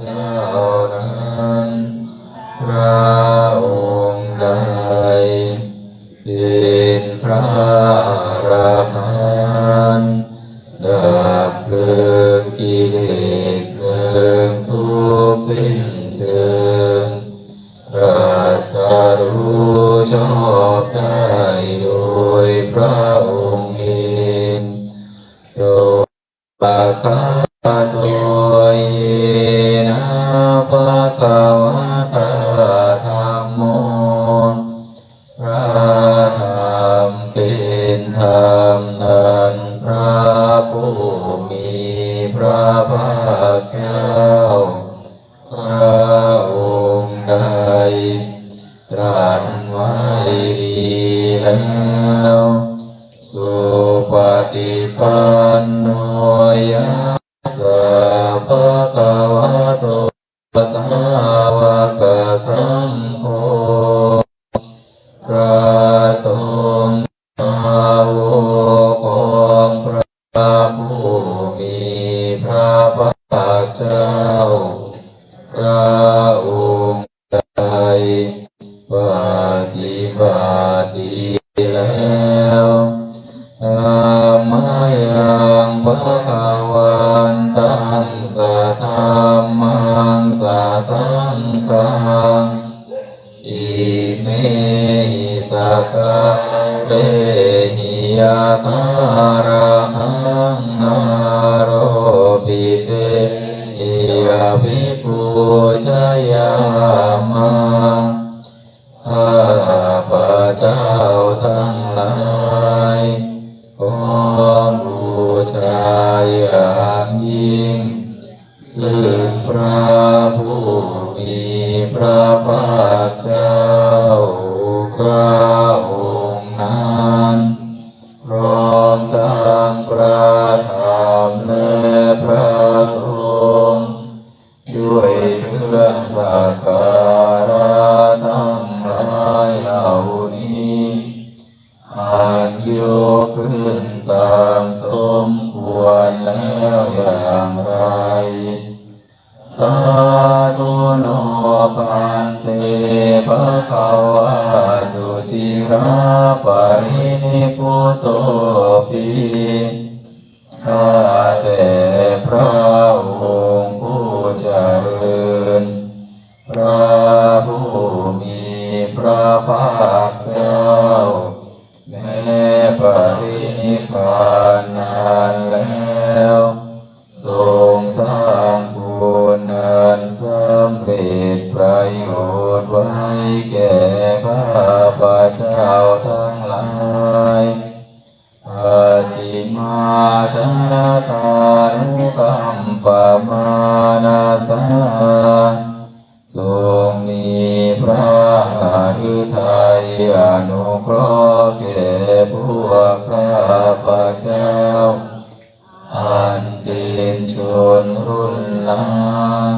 ข้าพเตาธรรมโมพระธรรมเป็นธรรมนั้นพระผู้มีพระภาคเจ้าพระองค์ใดตรัสไว้ดีแล้ว สุปฏิปัน พ ยะทาระหังอาโรปิเตหิยะภิปุชยามาข้าพระเจ้าทั้งหลายขอบูชาอย่างยิ่งซึ่งพระ รรมพระสงฆ์ด้วยเครื่องสักการะทั้งหลายเหล่านี้อันยกขึ้นตามสมควรแล้วอย่างไร สาธุโนปันเตภะคะวะสุจิราปรินิพุโตปิ ข้าแต่พระองค์ผู้เจริญ พระผู้มีพระภาคเจ้า แม้ปรินิพานนานแล้ว ทรงสร้างบุญอันสำเร็จประโยชน์ไว้แก่ข้าพระเจ้าทั้ง ชนะตานุกัมปมานาสาทรงมีพระหฤทัยอนุเคราะห์แก่พวกข้าพระเจ้า อันเป็นชนรุ่นหลัง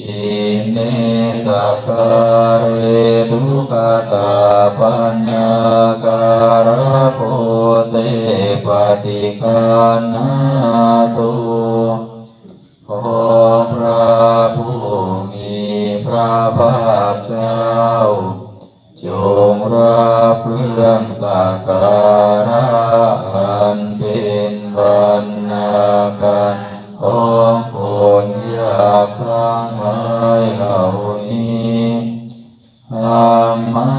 อิเมสะการเรทุกตา รับเรื่องสักการะอันเป็นบรรณาการของคนยากทั้งหลายเหล่านี้ธรรมา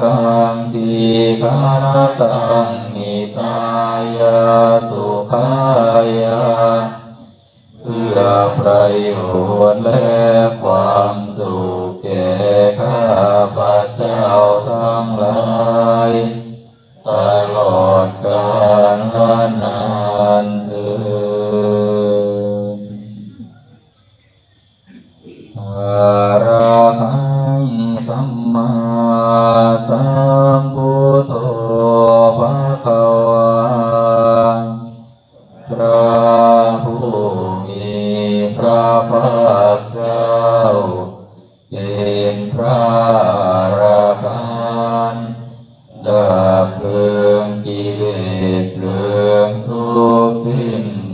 คังทีคารตังนิตายาสุขายาเพื่อประโยชน์และ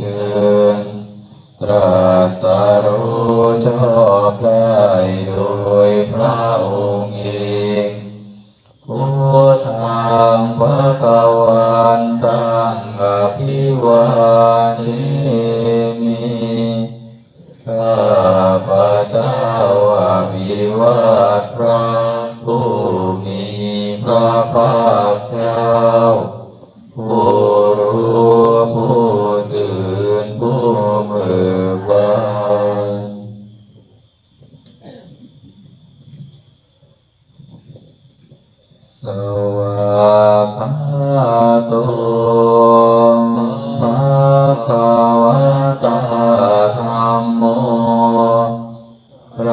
เชิญราสรู้ชอบแล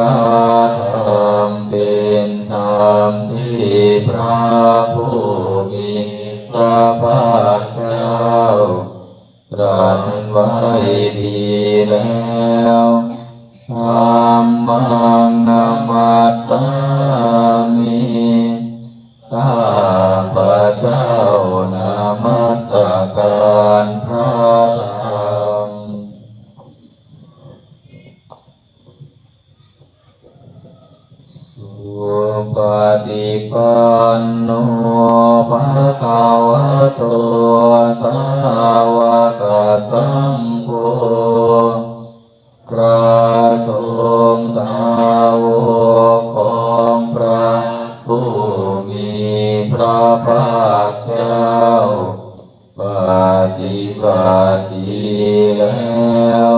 الله ิปันโนภะคะวะโตสาวกสังโฆกราสงสาวกของพระผู้มีพระภาคเจ้าปฏิบัติแล้ว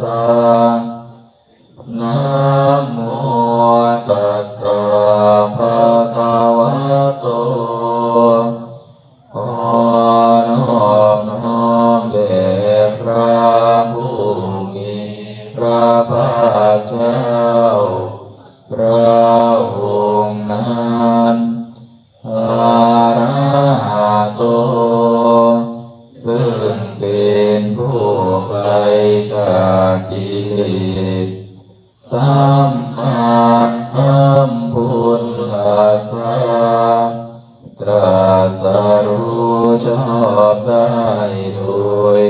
สะนะโมตัสสะภะคะวะโตขอนอบน้อมแด่พระ กิเลสสัมมาสัมพุทธัสสะตรัสรู้ชอบได้โดย